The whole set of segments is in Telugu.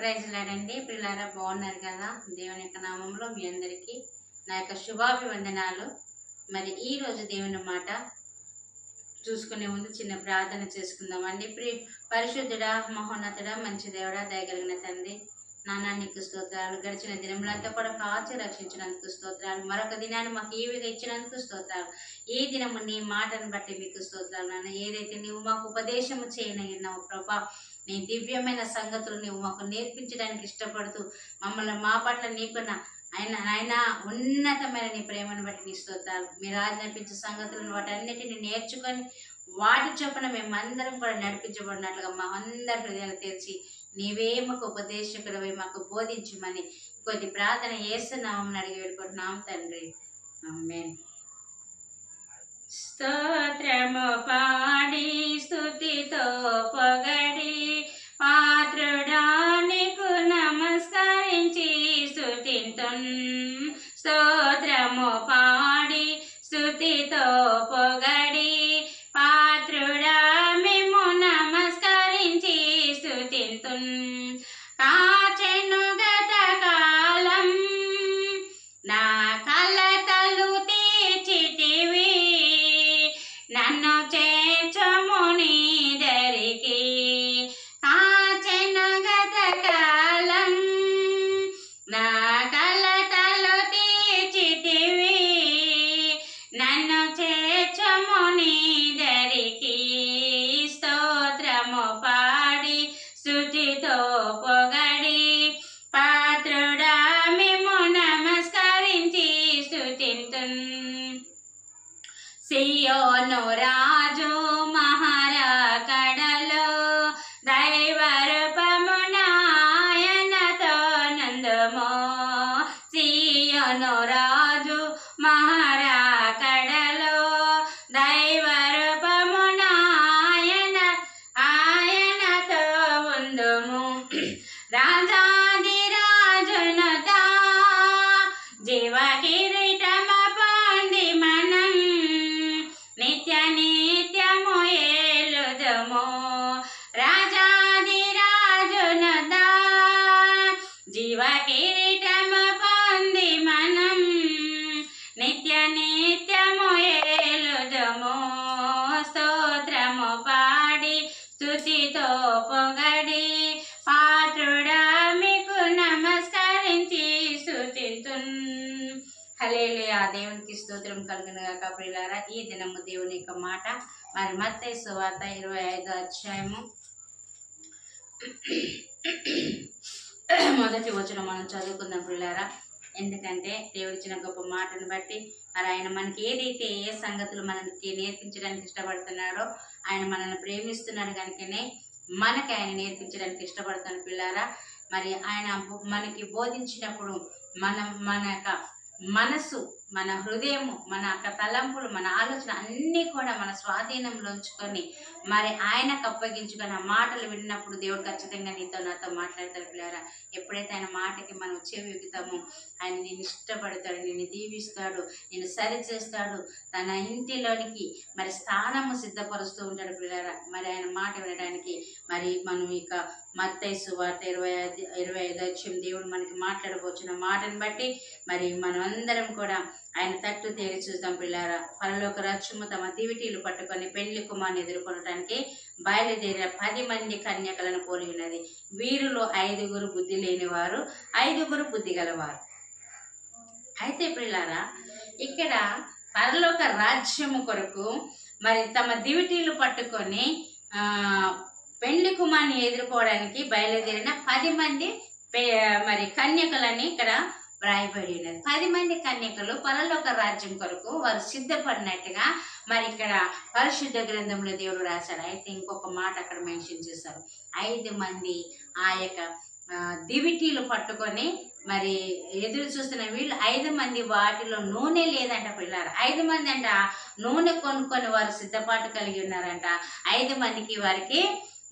ప్రైజ్ లాడండి. పిల్లారా బాగున్నారు కదా? దేవుని యొక్క నామంలో మీ అందరికీ నా యొక్క శుభాభివందనాలు. మరి ఈ రోజు దేవుని మాట చూసుకునే ముందు చిన్న ప్రార్థన చేసుకుందామండి. ప్రి పరిశుద్ధుడా మహోన్నతుడా మంచి దేవుడా దయగలిగిన తండ్రి నానా నీకు స్తోత్రాలు గడిచిన దినములంతా కూడా కాచి రక్షించినందుకు స్తోత్రాలు. మరొక దినాన్ని మాకు ఈవిగా ఇచ్చినందుకు స్తోత్రాలు. ఈ దినము నీ మాటను బట్టి మీకు స్తోత్రాలు నాన్న. ఏదైతే నీవు మాకు ఉపదేశము చేయనన్నావు ప్రభా నీ దివ్యమైన సంగతులు నీవు మాకు నేర్పించడానికి ఇష్టపడుతూ మమ్మల్ని మా పట్ల నీకున్న ఆయన ఆయన ఉన్నతమైన నీ ప్రేమను బట్టి నీ స్తోత్రాలు. మీరు ఆజ్ఞాపించే సంగతులను వాటన్నిటిని నేర్చుకొని వాటి చొప్పున మేమందరం కూడా నడిపించబడినట్లుగా మా అందరి హృదయాలు తెరిచి నీవే మాకు ఉపదేశకుడవై మాకు బోధించమని కొద్ది ప్రార్థన చేస్తున్నామని అడిగి వేడుకుంటున్నాం తండ్రి. ఆమేన్. స్తోత్రము పాడి స్థుతితో పొగడి పాత్రుడానికు నమస్కరించి స్థుతింతున్ స్తోత్రము పాడి స్థుతితో పొగడి సియోను రాజు మహారా కడలో దైవరూపమునాయనతో నందమో. సియోను రాజు మహారా కడలో దైవరూపమునాయన ఆయనతో ఉందము. రాజా స్తుతితో పొగడి పాత్రుడా మీకు నమస్కరించి స్తుతితున్. హలేలుయ దేవునికి స్తోత్రం కలుగునుగాక ప్రియులారా ఈ దినము దేవుని యొక్క మాట. మరి మత్తయి సువార్త ఇరవై ఐదో అధ్యాయము. మొదటి వచనం మనం చదువుకుందాం ప్రియులారా. ఎందుకంటే దేవుడిచ్చిన గొప్ప మాటను బట్టి మరి ఆయన మనకి ఏదైతే ఏ సంగతులు మనకి నేర్పించడానికి ఇష్టపడుతున్నాడో ఆయన మనల్ని ప్రేమిస్తున్నాడు కనుకనే మనకి ఆయన నేర్పించడానికి ఇష్టపడుతున్న పిల్లారా. మరి ఆయన బో- మనకి బోధించినప్పుడు మనం మన యొక్క మనసు మన హృదయము మన యొక్క తలంపులు మన ఆలోచన అన్నీ కూడా మన స్వాధీనంలో ఉంచుకొని మరి ఆయనకు అప్పగించుకొని ఆ మాటలు విన్నప్పుడు దేవుడు ఖచ్చితంగా నీతో నాతో మాట్లాడతాడు పిల్లరా. ఎప్పుడైతే ఆయన మాటకి మనం చెవిగుతామో ఆయన నేను ఇష్టపడతాడు నేను దీవిస్తాడు నేను సరి చేస్తాడు తన ఇంటిలోనికి మరి స్థానము సిద్ధపరుస్తూ ఉంటాడు పిల్లరా. మరి ఆయన మాట వినడానికి మరి మనం ఇక మత్తయి సువార్త ఇరవై ఐదు ఇరవై ఐదు వచ్చం దేవుడు మనకి మాట్లాడబోచున్న మాటను బట్టి మరి మనం అందరం కూడా ఆయన తట్టు తేరి చూద్దాం పిల్లారా. పరలోక రాజ్యము తమ దివిటీలు పట్టుకొని పెళ్ళి కుమార్ని ఎదుర్కొనటానికి బయలుదేరిన పది మంది కన్యకలను పోలి ఉన్నది. వీరిలో ఐదుగురు బుద్ధి లేనివారు ఐదుగురు బుద్ధి గలవారు. అయితే పిల్లారా ఇక్కడ పరలోక రాజ్యము కొరకు మరి తమ దివిటీలు పట్టుకొని పెండ్లి కుమార్ని ఎదుర్కోవడానికి బయలుదేరిన పది మంది మరి కన్యకలని ఇక్కడ వ్రాయబడి ఉన్నది. పది మంది కన్యకలు పరలోక రాజ్యం కొరకు వారు సిద్ధపడినట్టుగా మరి ఇక్కడ పరిశుద్ధ గ్రంథంలో దేవుడు రాశాడు అయితే ఇంకొక మాట అక్కడ మెన్షన్ చేశారు. ఐదు మంది ఆ యొక్క దివిటీలు పట్టుకొని మరి ఎదురు చూస్తున్న వీళ్ళు ఐదు మంది వాటిలో నూనె లేదంట పిల్లారు ఐదు మంది అంట నూనె కొనుక్కొని వారు సిద్ధపాటు కలిగి ఉన్నారంట. ఐదు మందికి వారికి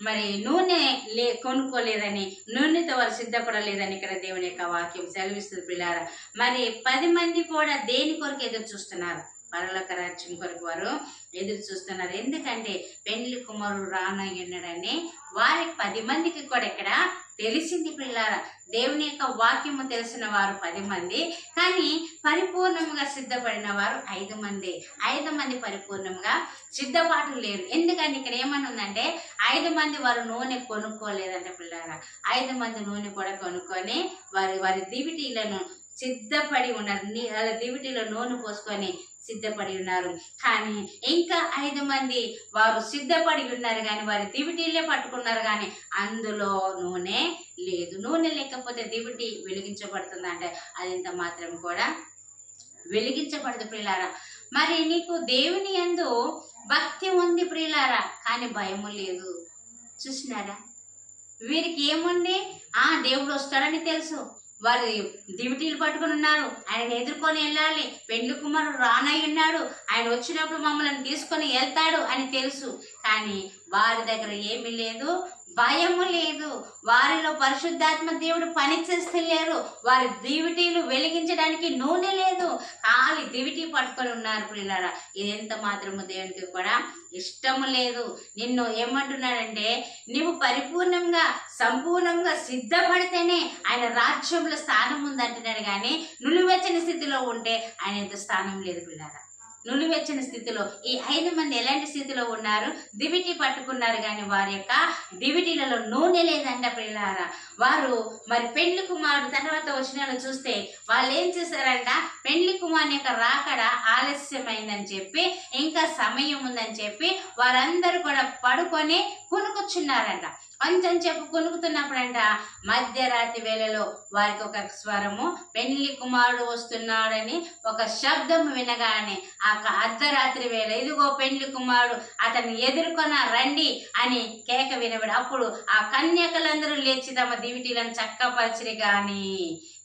మరి నూనె లే కొనుక్కోలేదని నూనెతో వారు సిద్ధపడలేదని ఇక్కడ దేవుని యొక్క వాక్యం సెలవిస్తుంది పిల్లారా. మరి పది మంది కూడా దేని కొరకు ఎదురు చూస్తున్నారు? పరలోక రాజ్యం కొరకు వారు ఎదురు చూస్తున్నారు. ఎందుకంటే పెండ్లి కుమారుడు రానయ్యున్నాడని వారి పది మందికి కూడా ఇక్కడ తెలిసింది పిల్లారా. దేవుని యొక్క వాక్యము తెలిసిన వారు పది మంది కానీ పరిపూర్ణంగా సిద్ధపడిన వారు ఐదు మంది. ఐదు మంది పరిపూర్ణంగా సిద్ధపాటు లేరు. ఎందుకంటే ఇక్కడ ఏమని ఉందంటే ఐదు మంది వారు నూనె కొనుక్కోలేదంటే పిల్లారా. ఐదు మంది నూనె కూడా కొనుక్కొని వారి వారి దివిటీలను సిద్ధపడి ఉన్నారు. నీ- వాళ్ళ దివిటీలో నూనె పోసుకొని సిద్ధపడి ఉన్నారు. కానీ ఇంకా ఐదు మంది వారు సిద్ధపడి ఉన్నారు కానీ వారి దివిటీలే పట్టుకున్నారు కానీ అందులో నూనె లేదు. నూనె లేకపోతే దివిటి వెలిగించబడుతుంది అంటే అది ఇంత మాత్రం కూడా వెలిగించబడదు ప్రియులారా. మరి నీకు దేవుని యందు భక్తి ఉంది ప్రియులారా? కానీ భయము లేదు. చూసినారా? వీరికి ఏముంది? ఆ దేవుడు వస్తాడని తెలుసు. వారి దివిటీలు పట్టుకుని ఉన్నారు. ఆయన ఎదుర్కొని వెళ్ళాలి. పెండ్లి కుమారుడు రానయ్యున్నాడు ఉన్నాడు. ఆయన వచ్చినప్పుడు మమ్మల్ని తీసుకొని వెళ్తాడు అని తెలుసు. కానీ వారి దగ్గర ఏమీ లేదు భయము లేదు. వారిలో పరిశుద్ధాత్మ దేవుడు పని చేస్తలేరు వారి దివిటీలు వెలిగించడానికి నూనె లేదు. ఖాళీ దివిటీ పట్టుకొని ఉన్నారు పిల్లరా ఇది ఎంత మాత్రము దేవునికి కూడా ఇష్టము లేదు. నిన్ను ఏమంటున్నాడంటే నీవు పరిపూర్ణంగా సంపూర్ణంగా సిద్ధపడితేనే ఆయన రాజ్యంలో స్థానం ఉందంటున్నాడు కానీ నులివెచ్చని స్థితిలో ఉంటే ఆయన ఎంత స్థానం లేదు పిల్లారా నులివెచ్చని స్థితిలో ఈ ఐదు మంది ఎలాంటి స్థితిలో ఉన్నారు? దివిటి పట్టుకున్నారు కానీ వారి యొక్క దివిటీలలో నూనె లేదంట పిల్లారా వారు మరి పెండ్లి కుమారుడు తర్వాత వచ్చిన చూస్తే వాళ్ళు ఏం చేశారంట? పెండ్లి కుమారుని యొక్క రాకడ ఆలస్యమైందని చెప్పి ఇంకా సమయం ఉందని చెప్పి వారందరూ కూడా పడుకొని కునుకుచున్నారంట కొంచెం చెప్పు కొనుక్కుతున్నప్పుడంట. మధ్యరాత్రి వేళలో వారికి ఒక స్వరము పెళ్ళి కుమారుడు వస్తున్నాడని ఒక శబ్దం వినగానే ఆ క- అర్ధరాత్రి వేళ ఇదిగో పెళ్ళి కుమారుడు అతన్ని ఎదుర్కొన రండి అని కేక వినబడి అప్పుడు ఆ కన్యకలందరూ లేచి తమ దివిటీలను చక్కపరిచిరి కానీ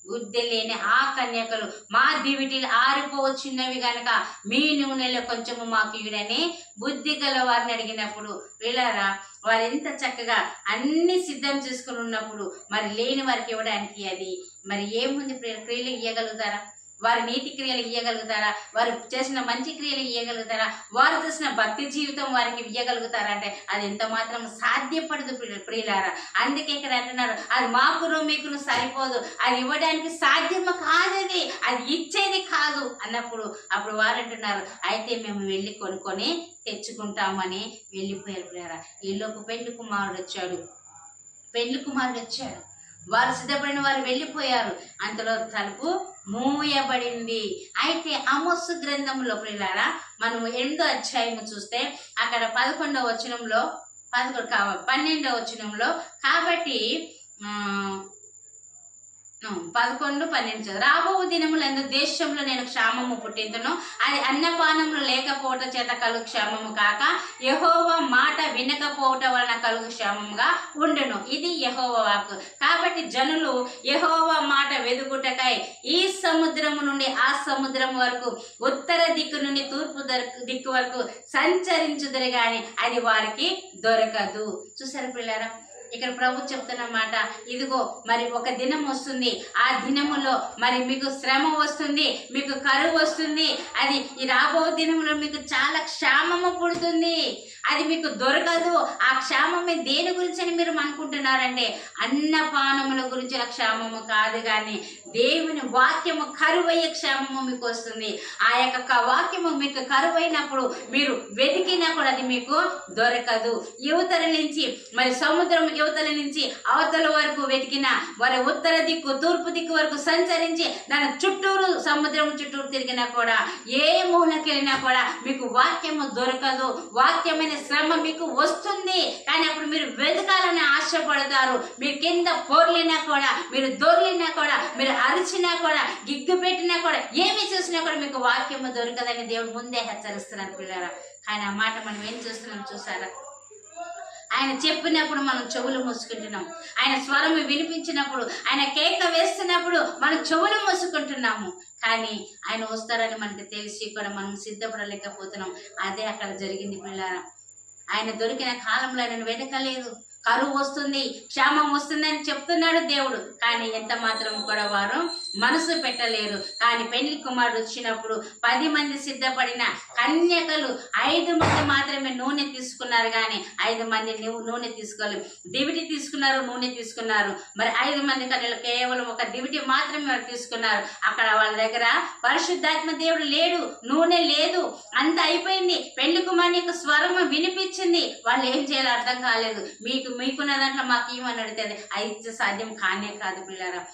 బుద్ధి లేని ఆ కన్యకలు మా దివిటీలు ఆరిపోవచ్చున్నవి గనక మీ నూనెలో కొంచెము మాకు ఇవిడని బుద్ధి గల వారిని అడిగినప్పుడు వీళ్ళారా? వారు ఎంత చక్కగా అన్ని సిద్ధం చేసుకుని ఉన్నప్పుడు మరి లేని వారికి ఇవ్వడానికి అది. మరి ఏముంది ప్రియ- క్రియలు ఇవ్వగలుగుతారా వారి నీతి క్రియలు ఇవ్వగలుగుతారా వారు చేసిన మంచి క్రియలు ఇవ్వగలుగుతారా వారు చేసిన భక్తి జీవితం వారికి ఇవ్వగలుగుతారా అంటే అది ఎంత మాత్రం సాధ్యపడదు ప్రియులారా. అందుకే ఇక్కడ అంటున్నారు అది మాకును మీకును సరిపోదు. అది ఇవ్వడానికి సాధ్యము కాదది అది అది ఇచ్చేది కాదు. అన్నప్పుడు అప్పుడు వారు అంటున్నారు అయితే మేము వెళ్ళి కొనుక్కొని తెచ్చుకుంటామని వెళ్ళిపోయారు ప్రియారా ఈలోపు పెళ్ళి కుమారుడు వచ్చాడు. పెళ్ళి కుమారుడు వచ్చాడు. వారు సిద్ధపడిన వారు వెళ్ళిపోయారు. అంతలో తలుపు మూయబడింది. అయితే అమోస్సు గ్రంథంలో ప్రిలారా మనము ఎనిమిదో అధ్యాయము చూస్తే అక్కడ పదకొండవ వచనంలో పదకొండు కావ పన్నెండవ వచనంలో కాబట్టి పదకొండు పన్నెండు చదువు. రాబో దినములందు దేశంలో నేను క్షామము పుట్టింతును. అది అన్నపానములు లేకపోవటం చేత కలుగు క్షేమము కాక యహోవ మాట వినకపోవటం వలన కలుగు క్షేమముగా ఉండును. ఇది యహోవ వాక్ కాబట్టి జనులు యహోవ మాట వెదుకుటకై ఈ సముద్రము నుండి ఆ సముద్రం వరకు ఉత్తర దిక్కు నుండి తూర్పు దిక్కు వరకు సంచరించుదరు కానీ అది వారికి దొరకదు. చూసారు పిల్లరా? ఇక్కడ ప్రభు చెప్తున్న మాట ఇదిగో మరి ఒక దినం వస్తుంది. ఆ దినములో మరి మీకు శ్రమ వస్తుంది మీకు కరువు వస్తుంది. అది ఈ రాబో దినంలో మీకు చాలా క్షామము పుడుతుంది. అది మీకు దొరకదు. ఆ క్షామమే దేని గురించి అని మీరు అనుకుంటున్నారంటే అన్నపానముల గురించిన క్షామము కాదు కానీ దేవుని వాక్యము కరువయ్యే క్షేమము మీకు వస్తుంది. ఆ యొక్క వాక్యము మీకు కరువైనప్పుడు మీరు వెతికినా కూడా అది మీకు దొరకదు. యువతల నుంచి మరి సముద్రం యువతల నుంచి అవతల వరకు వెతికిన వారి ఉత్తర దిక్కు తూర్పు దిక్కు వరకు సంచరించి దాని చుట్టూరు సముద్రం చుట్టూరు తిరిగినా కూడా ఏ మూలకెళ్ళినా కూడా మీకు వాక్యము దొరకదు. వాక్యమైన శ్రమ మీకు వస్తుంది. కానీ అప్పుడు మీరు వెతకాలని ఆశపడతారు. మీరు కింద పోర్లినా కూడా మీరు దొర్లినా కూడా మీరు అరిచినా కూడా గిగ్గు పెట్టినా కూడా ఏమి చూసినా కూడా మీకు వాక్యము దొరకదని దేవుడు ముందే హెచ్చరిస్తున్నారు పిల్లరా. కానీ ఆ మాట మనం ఏం చూస్తున్నాం చూసారా? ఆయన చెప్పినప్పుడు మనం చెవులు మూసుకుంటున్నాం. ఆయన స్వరం వినిపించినప్పుడు ఆయన కేక వేస్తున్నప్పుడు మనం చెవులు మూసుకుంటున్నాము. కానీ ఆయన వస్తారని మనకు తెలిసి కూడా మనం సిద్ధపడలేకపోతున్నాం. అదే అక్కడ జరిగింది పిల్లారా. ఆయన దొరికిన కాలంలో ఆయన వెతకలేదు. కరువు వస్తుంది క్షామం వస్తుంది అని చెప్తున్నాడు దేవుడు. కానీ ఎంత మాత్రం కూడా వారు మనసు పెట్టలేరు. కానీ పెళ్ళి కుమారుడు వచ్చినప్పుడు పది మంది సిద్ధపడిన కన్యకలు ఐదు మంది మాత్రమే నూనె తీసుకున్నారు కానీ ఐదు మంది నూనె తీసుకోలేదు దివిటి తీసుకున్నారు నూనె తీసుకున్నారు. మరి ఐదు మంది కన్యలు కేవలం ఒక దివిటి మాత్రమే వారు తీసుకున్నారు. అక్కడ వాళ్ళ దగ్గర పరిశుద్ధాత్మ దేవుడు లేడు నూనె లేదు. అంత అయిపోయింది. పెళ్ళి కుమారుని యొక్క స్వరం వినిపించింది. వాళ్ళు ఏం చేయాలో అర్థం కాలేదు. మీకు మీకున్న దాంట్లో మాకు ఏమని అడిగితే అది సాధ్యం కానే కాదు పిల్లరా.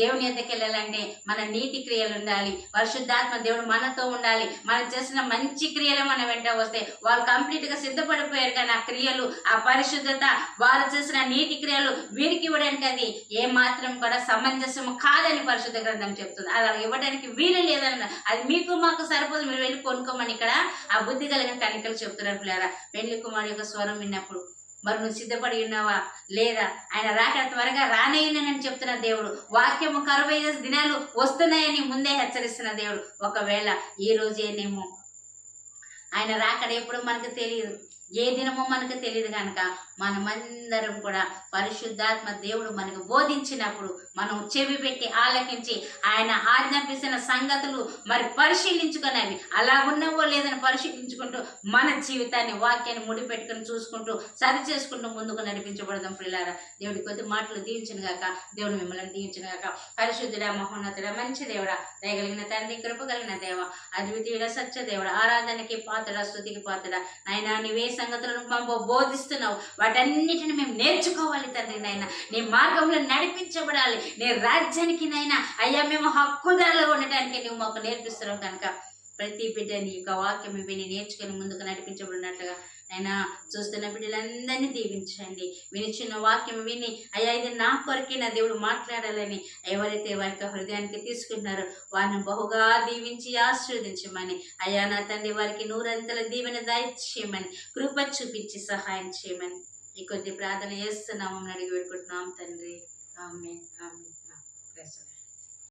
దేవుని ఎద్దకు వెళ్ళాలంటే మన నీతి క్రియలు ఉండాలి. పరిశుద్ధాత్మ దేవుడు మనతో ఉండాలి. మనం చేసిన మంచి క్రియలు మన వెంట వస్తే వాళ్ళు కంప్లీట్గా సిద్ధపడిపోయారు కానీ ఆ క్రియలు ఆ పరిశుద్ధత వారు చేసిన నీతి క్రియలు వీరికి ఇవ్వడానికి అది ఏ మాత్రం కూడా సమంజసం కాదని పరిశుద్ధ గ్రంథం చెప్తుంది. అలా ఇవ్వడానికి వీలు లేదన్న అది మీకు మాకు సరిపోదు మీరు వెళ్ళి కొనుక్కోమని ఇక్కడ ఆ బుద్ధి కలిగిన కనికలు చెప్తున్నారు పిల్లరా. పెళ్ళి కుమారు యొక్క స్వరం విన్నప్పుడు మరి నువ్వు సిద్ధపడి ఉన్నావా? లేదా? ఆయన రాక త్వరగా రానేయనని చెప్తున్న దేవుడు. వాక్యము కరువైన దినాలు వస్తున్నాయని ముందే హెచ్చరిస్తున్న దేవుడు. ఒకవేళ ఈ రోజేనేమో ఆయన రాకడ ఎప్పుడు మనకు తెలియదు. ఏ దినమో మనకు తెలియదు కనుక మనమందరం కూడా పరిశుద్ధాత్మ దేవుడు మనకు బోధించినప్పుడు మనం చెవి పెట్టి ఆలకించి ఆయన ఆజ్ఞాపించిన సంగతులు మరి పరిశీలించుకునేవి. అలా ఉన్నవో లేదని పరిశీలించుకుంటూ మన జీవితాన్ని వాక్యాన్ని ముడిపెట్టుకుని చూసుకుంటూ సరి చేసుకుంటూ ముందుకు నడిపించబడదాం పిల్లారా దేవుడి కొద్ది మాటలు దీవించిన గాక. దేవుడు మిమ్మల్ని దీవించిన గాక. పరిశుద్ధుడా మహోన్నతుడా మంచి దేవుడా దయగలిగిన తండ్రి కృప కలిగిన దేవ అద్వితీయుడ సత్య దేవుడ ఆరాధనకి పాత్ర స్థుతికి పాత్ర నాయన నీవే సంగతులను మాకు బోధిస్తున్నావు. వాటన్నిటిని మేము నేర్చుకోవాలి తండ్రి నాయన. నీ మార్గంలో నడిపించబడాలి. నీ రాజ్యానికి నైనా అయ్యా మేము హక్కుదారులు ఉండటానికి నువ్వు మాకు నేర్పిస్తున్నావు కనుక. ప్రతి బిడ్డ నీ యొక్క వాక్యం విని నేర్చుకుని ముందుకు నడిపించబడినట్లుగా అయినా చూస్తున్న బిడ్డలందరినీ దీవించండి. వినిచిన వాక్యం విని అయ్యా ఇది నా కొరకే నా దేవుడు మాట్లాడాలని ఎవరైతే వారి యొక్క హృదయానికి తీసుకుంటున్నారో వారిని బహుగా దీవించి ఆశీర్వదించమని అయ్యా నా తండ్రి వారికి నూరంతల దీవెన దయచేయమని కృప చూపించి సహాయం చేయమని ఈ కొద్ది ప్రార్థన చేస్తున్నామని అడిగి పెట్టుకుంటున్నాం తండ్రి. ఆమె ఆమె